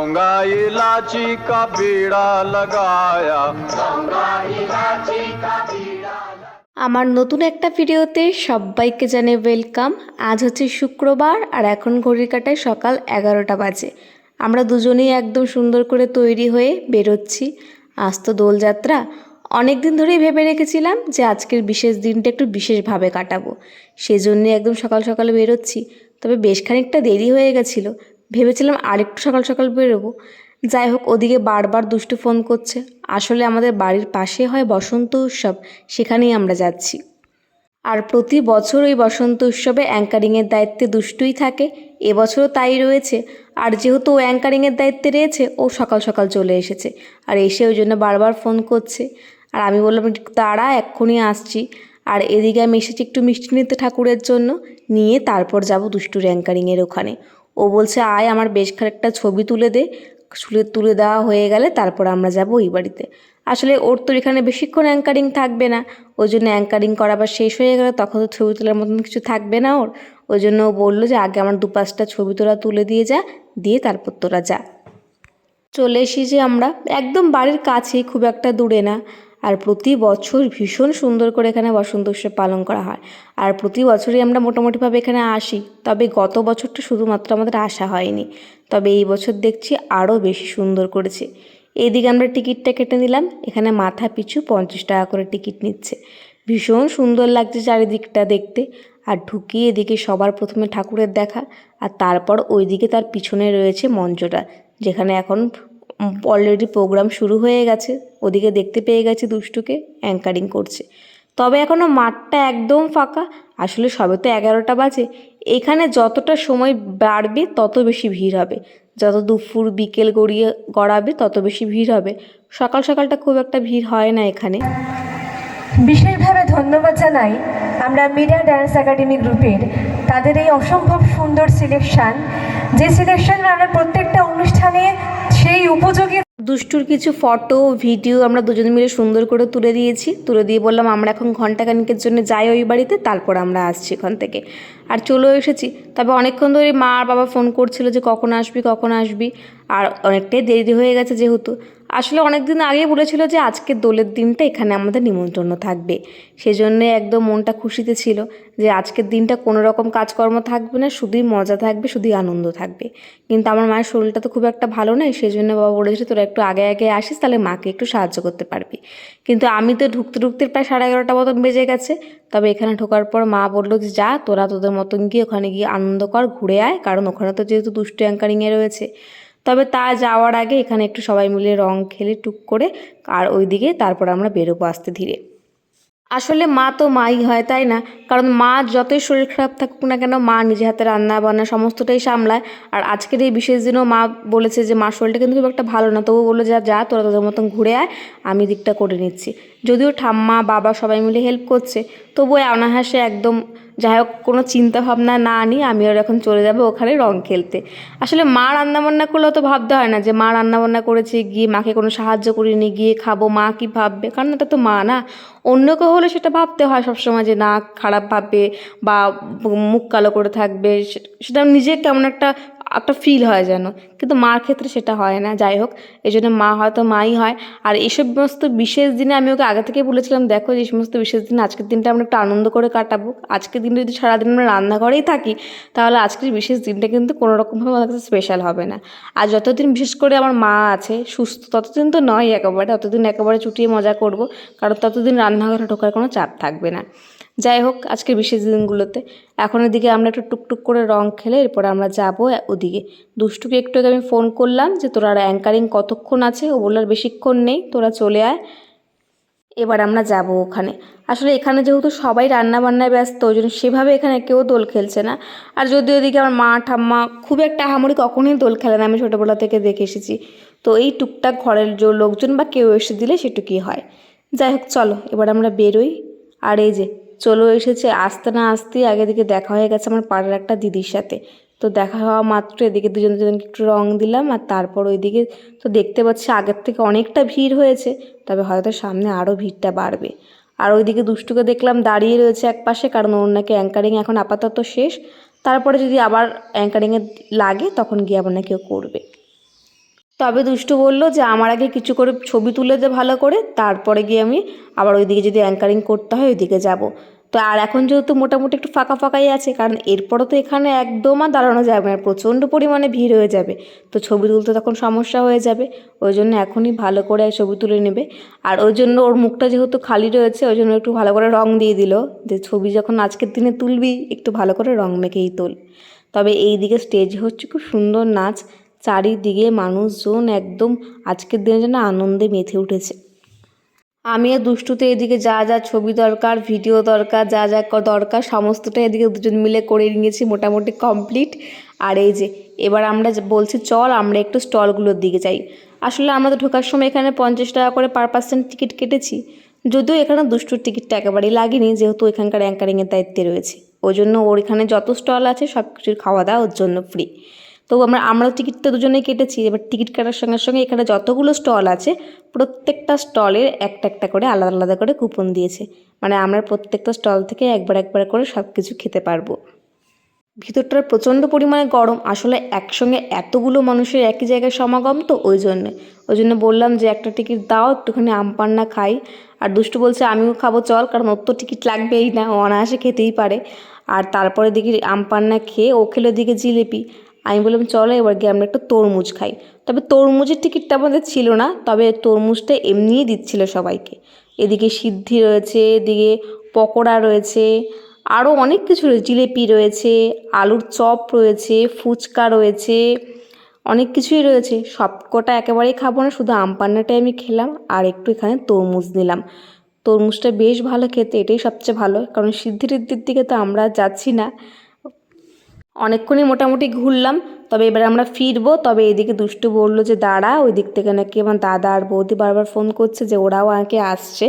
लौंगा इलाची का बीड़ा लगाया আমার নতুন একটা ভিডিওতে সবাইকে জানে ওয়েলকাম আজ হচ্ছে শুক্রবার আর এখন ঘড়ির কাটায় সকাল এগারোটা বাজে আমরা দুজনেই একদম সুন্দর করে তৈরি হয়ে বেরোচ্ছি আজ তো দোলযাত্রা অনেক দিন ধরেই ভেবে রেখেছিলাম যে আজকের বিশেষ দিনটা একটু বিশেষভাবে কাটাবো সেজন্যে একদম সকাল সকাল বেরোচ্ছি তবে বেশ খানিকটা দেরি হয়ে গেছিলো ভেবেছিলাম আরেকটু সকাল সকাল বেরোবো। যাই হোক, ওদিকে বারবার দুষ্টু ফোন করছে। আসলে আমাদের বাড়ির পাশে হয় বসন্ত উৎসব, সেখানেই আমরা যাচ্ছি। আর প্রতি বছর ওই বসন্ত উৎসবে অ্যাঙ্কারিংয়ের দায়িত্বে দুষ্টুই থাকে। এবছরও তাই রয়েছে। আর যেহেতু ও অ্যাঙ্কারিংয়ের দায়িত্বে রয়েছে, ও সকাল সকাল চলে এসেছে। আর এসে ওই জন্য বারবার ফোন করছে। আর আমি বললাম তারা এক্ষুনি আসছি। আর এদিকে আমি এসেছি একটু মিষ্টি নিতে ঠাকুরের জন্য। নিয়ে তারপর যাব দুষ্টুর অ্যাঙ্কারিংয়ের ওখানে। ও বলছে, আয়, আমার বেশ খানিকটা ছবি তুলে দে। তুলে তুলে দেওয়া হয়ে গেলে তারপর আমরা যাব ওই বাড়িতে। আসলে ওর তো এখানে বেশিক্ষণ অ্যাঙ্কারিং থাকবে না। ওই জন্য অ্যাঙ্কারিং করা আবার শেষ হয়ে গেলে, তখন তো ছবি তোলার মতন কিছু থাকবে না ওর। ওই জন্য ও বলল যে, আগে আমার দু পাঁচটা ছবি তোলা তুলে দিয়ে যা, দিয়ে তারপর তোরা যা। চলে এসি যে আমরা। একদম বাড়ির কাছেই, খুব একটা দূরে না। আর প্রতি বছর ভীষণ সুন্দর করে এখানে বসন্ত উৎসব পালন করা হয়। আর প্রতি বছরই আমরা মোটামুটিভাবে এখানে আসি, তবে গত বছরটা শুধুমাত্র আমাদের আসা হয়নি। তবে এই বছর দেখছি আরও বেশি সুন্দর করেছে। এইদিকে আমরা টিকিটটা কেটে নিলাম, এখানে মাথা পিছু পঞ্চাশ টাকা করে টিকিট নিচ্ছে। ভীষণ সুন্দর লাগছে চারিদিকটা দেখতে, আর ঢুকিয়ে এদিকে সবার প্রথমে ঠাকুরের দেখা, আর তারপর ওইদিকে তার পিছনে রয়েছে মঞ্চটা, যেখানে এখন অলরেডি প্রোগ্রাম শুরু হয়ে গেছে। ওদিকে দেখতে পেয়ে গেছি দুষ্টুকে অ্যাঙ্কারিং করছে। তবে এখনও মাঠটা একদম ফাঁকা। আসলে সবে তো এগারোটা বাজে। এখানে যতটা সময় বাড়বে তত বেশি ভিড় হবে। যত দুপুর বিকেল গড়িয়ে গড়াবে তত বেশি ভিড় হবে। সকাল সকালটা খুব একটা ভিড় হয় না এখানে। বিশেষভাবে ধন্যবাদ জানাই আমরা মিডিয়া ড্যান্স একাডেমি গ্রুপের তাদের এই অসম্ভব সুন্দর সিলেকশন যে সিলেকশন আমরা প্রত্যেকটা অনুষ্ঠানে সেই উপযোগী দুষ্টুর কিছু ফটো, ভিডিও আমরা দুজন মিলে সুন্দর করে তুলে দিয়েছি। তুলে দিয়ে বললাম, আমরা এখন ঘন্টাখানিকের জন্য যাই ওই বাড়িতে, তারপর আমরা আসছি এখান থেকে। আর চলেও এসেছি। তবে অনেকক্ষণ ধরে মা আর বাবা ফোন করছিল যে, কখন আসবি কখন আসবি? আর অনেকটাই দেরি হয়ে গেছে যেহেতু। আসলে অনেক দিন আগেই বলেছিল যে আজকের দোলের দিনটা এখানে আমাদের নিমন্ত্রণ থাকবে। সেজন্যে একদম মনটা খুশিতে ছিল যে আজকের দিনটা কোনো রকম কাজকর্ম থাকবে না, শুধুই মজা থাকবে, শুধুই আনন্দ থাকবে। কিন্তু আমার মায়ের শরীরটা তো খুব একটা ভালো নয় সেই জন্য বাবা বলেছিল, তোরা একটু আগে আগে আসিস, তাহলে মাকে একটু সাহায্য করতে পারবি। কিন্তু আমি তো ঢুকতে ঢুকতে প্রায় সাড়ে এগারোটা মতন বেজে গেছে। তবে এখানে ঢোকার পর মা বলল যে, যা, তোরা তোদের মতন গিয়ে ওখানে গিয়ে আনন্দ কর, ঘুরে আয়। কারণ ওখানে তো যেহেতু দুষ্টু অ্যাঙ্কারিংয়ে রয়েছে। তবে তা যাওয়ার আগে এখানে একটু সবাই মিলে রং খেলে টুক করে আর ওইদিকে তারপর আমরা বেরোবো আস্তে ধীরে। আসলে মা তো মাই হয়, তাই না? কারণ মা যতই শরীর খারাপ থাকুক না কেন, মা নিজে হাতে রান্না বান্না সমস্তটাই সামলায়। আর আজকের এই বিশেষ দিনও মা বলেছে যে মার শরীরটা কিন্তু খুব একটা ভালো না। তবু বলল, যা যা, তোরা তোদের মতন ঘুরে আয়, আমি দিকটা করে নিচ্ছি। যদিও ঠাম্মা, বাবা সবাই মিলে হেল্প করছে, তবুও অনাহাসে একদম যাই হোক কোনো চিন্তাভাবনা না নিয়ে আমি আর এখন চলে যাব ওখানে রং খেলতে। আসলে মা রান্নাবান্না করলে তো ভাবতে হয় না যে, মা রান্নাবান্না করেছে, গিয়ে মাকে কোনো সাহায্য করিনি, গিয়ে খাব, মা কি ভাববে? কারণ এটা তো মা না। অন্য কেউ হলে সেটা ভাবতে হয় সবসময় যে, না, খারাপ ভাববে বা মুখ কালো করে থাকবে। সেটা নিজে কেমন একটা একটা ফিল হয় যেন। কিন্তু মার ক্ষেত্রে সেটা হয় না, যাই হোক। এই জন্য মা হয়তো মাই হয়। আর এই সমস্ত বিশেষ দিনে আমি ওকে আগে থেকে বলেছিলাম, দেখো, এই সমস্ত বিশেষ দিনে আজকের দিনটা আমরা একটু আনন্দ করে কাটাবো। আজকের দিনে যদি সারাদিন আমরা রান্নাঘরেই থাকি, তাহলে আজকের বিশেষ দিনটা কিন্তু কোনো রকমভাবে আমার কাছে স্পেশাল হবে না। আর যতদিন বিশেষ করে আমার মা আছে, সুস্থ, ততদিন তো নয় একেবারে, ততদিন একেবারে চুটিয়ে মজা করব। কারণ ততদিন রান্নাঘরে ঢোকার কোনো চাপ থাকবে না। যাই হোক, আজকের বিশেষ দিনগুলোতে। এখন এদিকে আমরা একটু টুকটুক করে রং খেলে এরপর আমরা যাব ওদিকে। দুষ্টুকে একটু আগে আমি ফোন করলাম যে, তোরা আর অ্যাঙ্কারিং কতক্ষণ আছে? ও বলল বেশিক্ষণ নেই, তোরা চলে আয়। এবার আমরা যাব ওখানে। আসলে এখানে যেহেতু সবাই রান্না বান্নায় ব্যস্ত, ওই জন্য সেভাবে এখানে কেউ দোল খেলছে না। আর যদি ওদিকে আমার মা ঠাম্মা খুব একটা আহামরি কখনোই দোল খেলে না, আমি ছোটোবেলা থেকে দেখে এসেছি। তো এই টুকটাক ঘরের যে লোকজন বা কেউ এসে দিলে সেটুকুই হয়? যাই হোক, চলো, এবার আমরা বেরোই। আর এই যে চলো এসেছে, আসতে না আসতেই আগে দিকে দেখা হয়ে গেছে আমার পাড়ার একটা দিদির সাথে। তো দেখা হওয়া মাত্র এদিকে দুজন দুজনকে একটু রং দিলাম আর তারপর ওইদিকে তো দেখতে পাচ্ছি আগের থেকে অনেকটা ভিড় হয়েছে, তবে হয়তো সামনে আরও ভিড়টা বাড়বে। আর ওইদিকে দুষ্টুকে দেখলাম দাঁড়িয়ে রয়েছে এক পাশে, কারণ ওর নাকি অ্যাঙ্কারিং এখন আপাতত শেষ। তারপরে যদি আবার অ্যাঙ্কারিংয়ে লাগে, তখন গিয়ে আবার না কেউ করবে। তবে দুষ্টু বলল যে, আমার আগে কিছু করে ছবি তুলে দে ভালো করে, তারপরে গিয়ে আমি আবার ওইদিকে যদি অ্যাঙ্কারিং করতে হয়, ওইদিকে যাব। তো আর এখন যেহেতু মোটামুটি একটু ফাঁকা ফাঁকাই আছে, কারণ এরপরে তো এখানে একদম আর দাঁড়ানো যাবে না, প্রচণ্ড পরিমাণে ভিড় হয়ে যাবে। তো ছবি তুলতে তখন সমস্যা হয়ে যাবে, ওই জন্য এখনই ভালো করে ছবি তুলে নেবে। আর ওই জন্য ওর মুখটা যেহেতু খালি রয়েছে, ওই জন্য একটু ভালো করে রং দিয়ে দিল, যে ছবি যখন আজকের দিনে তুলবি, একটু ভালো করে রং মেখেই তোল। তবে এই দিকে স্টেজ হচ্ছে খুব সুন্দর নাচ চারিদিকে মানুষজন একদম আজকের দিনে যেন আনন্দে মেতে উঠেছে। আমিও দুষ্টুতে এদিকে যা যা ছবি দরকার, ভিডিও দরকার, যা যা দরকার, সমস্তটা এদিকে দুজন মিলে করে নিয়েছি মোটামুটি কমপ্লিট আর এই যে, এবার আমরা বলছি, চল আমরা একটু স্টলগুলোর দিকে যাই। আসলে আমরা তো ঢোকার সময় এখানে পঞ্চাশ টাকা করে পার পার্সেন্ট টিকিট কেটেছি। যদিও এখানে দুষ্টুর টিকিটটা একেবারেই লাগেনি, যেহেতু এখানকার অ্যাঙ্কারিংয়ের দায়িত্বে রয়েছে। ওই জন্য ওর এখানে যত স্টল আছে সব কিছুর খাওয়া দাওয়া ওর জন্য ফ্রি তো আমরা আমরা টিকিট তো দুজনেই কেটেছি, এবার টিকিট কাটার সঙ্গে সঙ্গে এখানে যতগুলো স্টল আছে, প্রত্যেকটা স্টলের একটা একটা করে আলাদা আলাদা করে কুপন দিয়েছে। মানে আমরা প্রত্যেকটা স্টল থেকে একবার একবার করে সব কিছু খেতে পারব। ভিতরটার প্রচণ্ড পরিমাণে গরম, আসলে একসঙ্গে এতগুলো মানুষের একই জায়গায় সমাগম তো ওই জন্য। ওই জন্য বললাম যে একটা টিকিট দাও, একটুখানি আমপান্না খাই। আর দুষ্টু বলছে, আমিও খাব, চল, কারণ ওর তো টিকিট লাগবেই না অনায়াসে খেতেই পারে। আর তারপরে দেখি আমপান্না খেয়ে ও খেলো দিকে জিলিপি। আমি বললাম, চলো এবার গিয়ে আমরা একটু তরমুজ খাই। তবে তরমুজের টিকিটটা আমাদের ছিল না, তবে তরমুজটা এমনিই দিচ্ছিল সবাইকে। এদিকে সিদ্ধি রয়েছে, এদিকে পকোড়া রয়েছে আরও অনেক কিছু রয়েছে। জিলেপি রয়েছে, আলুর চপ রয়েছে, ফুচকা রয়েছে, অনেক কিছুই রয়েছে। সব কটা একেবারেই খাব না, শুধু আমপান্নাটাই আমি খেলাম আর একটু এখানে তরমুজ নিলাম। তরমুজটা বেশ ভালো খেতে, এটাই সবচেয়ে ভালো, কারণ সিদ্ধি টিদ্ধির দিকে তো আমরা যাচ্ছি না। অনেকক্ষণই মোটামুটি ঘুরলাম, তবে এবার আমরা ফিরবো। তবে এদিকে দুষ্টু বলল যে, দাঁড়া, ওই দিক থেকে নাকি আমার দাদা আর বৌদি বারবার ফোন করছে যে, ওরাও আগে আসছে।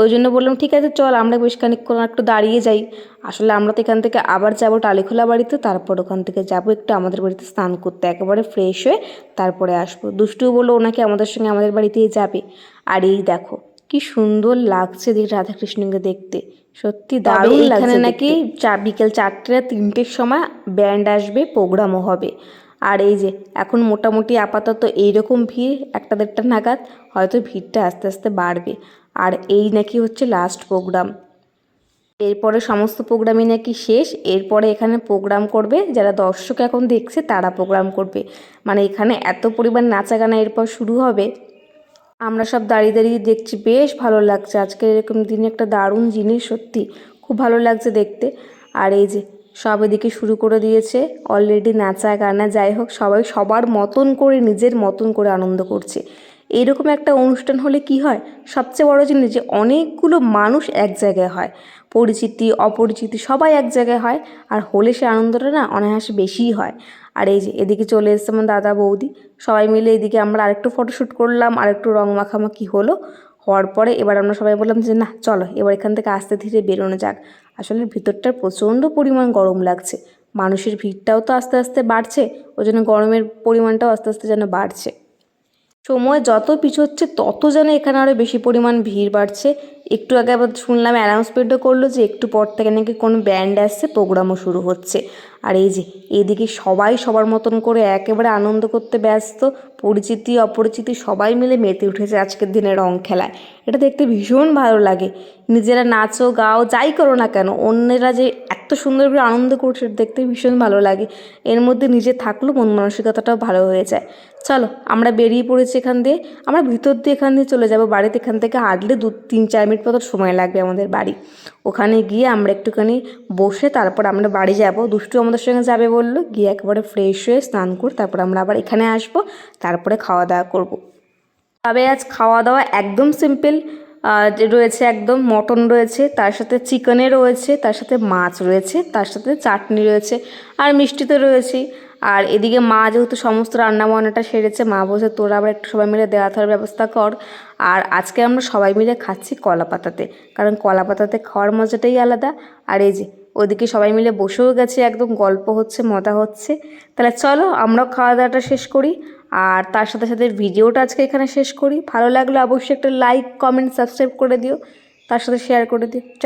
ওই জন্য বললাম, ঠিক আছে, চল, আমরা বেশ খানিকক্ষণ একটু দাঁড়িয়ে যাই। আসলে আমরা তো এখান থেকে আবার যাব টালিখোলা বাড়িতে, তারপর ওখান থেকে যাব একটু আমাদের বাড়িতে স্নান করতে, একেবারে ফ্রেশ হয়ে তারপরে আসব। দুষ্টুও বলল ওনাকে আমাদের সঙ্গে আমাদের বাড়িতেই যাবে। আর এই দেখো, কি সুন্দর লাগছে রাধাকৃষ্ণকে দেখতে। সত্যি দারুণ লাগছে নাকি চা বিকেল চারটে তিনটের সময় ব্যান্ড আসবে প্রোগ্রামও হবে। আর এই যে এখন মোটামুটি আপাতত এইরকম ভিড় একটা দেড়টা নাগাদ হয়তো ভিড়টা আস্তে আস্তে বাড়বে। আর এই নাকি হচ্ছে লাস্ট প্রোগ্রাম। এরপরে সমস্ত প্রোগ্রামই নাকি শেষ এরপরে এখানে প্রোগ্রাম করবে যারা দর্শক এখন দেখছে তারা প্রোগ্রাম করবে। মানে এখানে এত পরিমাণ নাচা গানা এরপর শুরু হবে। আমরা সব দাঁড়িয়ে দাঁড়িয়ে দেখছি, বেশ ভালো লাগছে। আজকের এরকম দিনে একটা দারুণ জিনিস, সত্যি। খুব ভালো লাগছে দেখতে। আর এই যে, সব এদিকে শুরু করে দিয়েছে। অলরেডি নাচা গানা, যাই হোক, সবাই সবার মতন করে, নিজের মতন করে আনন্দ করছে। এইরকম একটা অনুষ্ঠান হলে কি হয়? সবচেয়ে বড় জিনিস যে, অনেকগুলো মানুষ এক জায়গায় হয়। পরিচিতি, অপরিচিতি সবাই এক জায়গায় হয়। আর হলে সে আনন্দটা না অনায়াসে বেশিই হয়। আর এই যে এদিকে চলে এসছে আমার দাদা বৌদি। সবাই মিলে এদিকে আমরা আরেকটু ফটোশ্যুট করলাম, আরেকটু রং মাখামাখি হলো। হওয়ার পরে এবার আমরা সবাই বললাম যে, না, চলো, এবার এখান থেকে আস্তে ধীরে বেরোনো যাক। আসলে ভিতরটার প্রচণ্ড পরিমাণ গরম লাগছে। মানুষের ভিড়টাও তো আস্তে আস্তে বাড়ছে, ওই জন্য গরমের পরিমাণটাও আস্তে আস্তে যেন বাড়ছে। সময় যত পিছোচ্ছে, তত যেন এখানে আরও বেশি পরিমাণ ভিড় বাড়ছে। একটু আগে আবার শুনলাম অ্যানাউন্সমেন্টও করল যে একটু পর থেকে নাকি কোনো ব্যান্ড আসছে প্রোগ্রামও শুরু হচ্ছে। আর এই যে, এদিকে সবাই সবার মতন করে একেবারে আনন্দ করতে ব্যস্ত, পরিচিতি, অপরিচিতি সবাই মিলে মেতে উঠেছে আজকের দিনে রং খেলায়। এটা দেখতে ভীষণ ভালো লাগে। নিজেরা নাচো, গাও, যাই করো না কেন, অন্যেরা যে এত সুন্দর করে আনন্দ করছে দেখতে ভীষণ ভালো লাগে। এর মধ্যে নিজে থাকলেও মন মানসিকতাটাও ভালো হয়ে যায়। চলো, আমরা বেরিয়ে পড়েছি এখান দিয়ে। আমরা ভিতর দিয়ে এখান দিয়ে চলে যাব। বাড়িতে এখান থেকে হাঁটলে দু, তিন, চার মিনিট মতো সময় লাগবে আমাদের বাড়ি। ওখানে গিয়ে আমরা একটুখানি বসে তারপর আমরা বাড়ি যাব। দুষ্টু আমাদের সঙ্গে যাবে বলল, গিয়ে একেবারে ফ্রেশ হয়ে স্নান করে তারপর আমরা আবার এখানে আসব, তারপরে খাওয়া দাওয়া করব। তবে আজ খাওয়া দাওয়া একদম সিম্পল রয়েছে একদম মটন রয়েছে, তার সাথে চিকেনে রয়েছে, তার সাথে মাছ রয়েছে, তার সাথে চাটনি রয়েছে, আর মিষ্টি তো রয়েছেই। আর এদিকে মা যেহেতু সমস্ত রান্না বান্নাটা সেরেছে, মা বলছে তোরা আবার একটু সবাই মিলে দেওয়া থার ব্যবস্থা কর। আর আজকে আমরা সবাই মিলে খাচ্ছি কলা পাতাতে। কারণ কলা পাতাতে খাওয়ার মজাটাই আলাদা। আর এই যে, ওদিকে সবাই মিলে বসেও গেছে, একদম গল্প হচ্ছে, মজা হচ্ছে। তাহলে চলো, আমরাও খাওয়া দাওয়াটা শেষ করি। আর তার সাথে সাথে ভিডিওটা আজকে এখানে শেষ করি। ভালো লাগলে অবশ্যই একটা লাইক কমেন্ট সাবস্ক্রাইব করে দিও। তার সাথে শেয়ার করে দিও।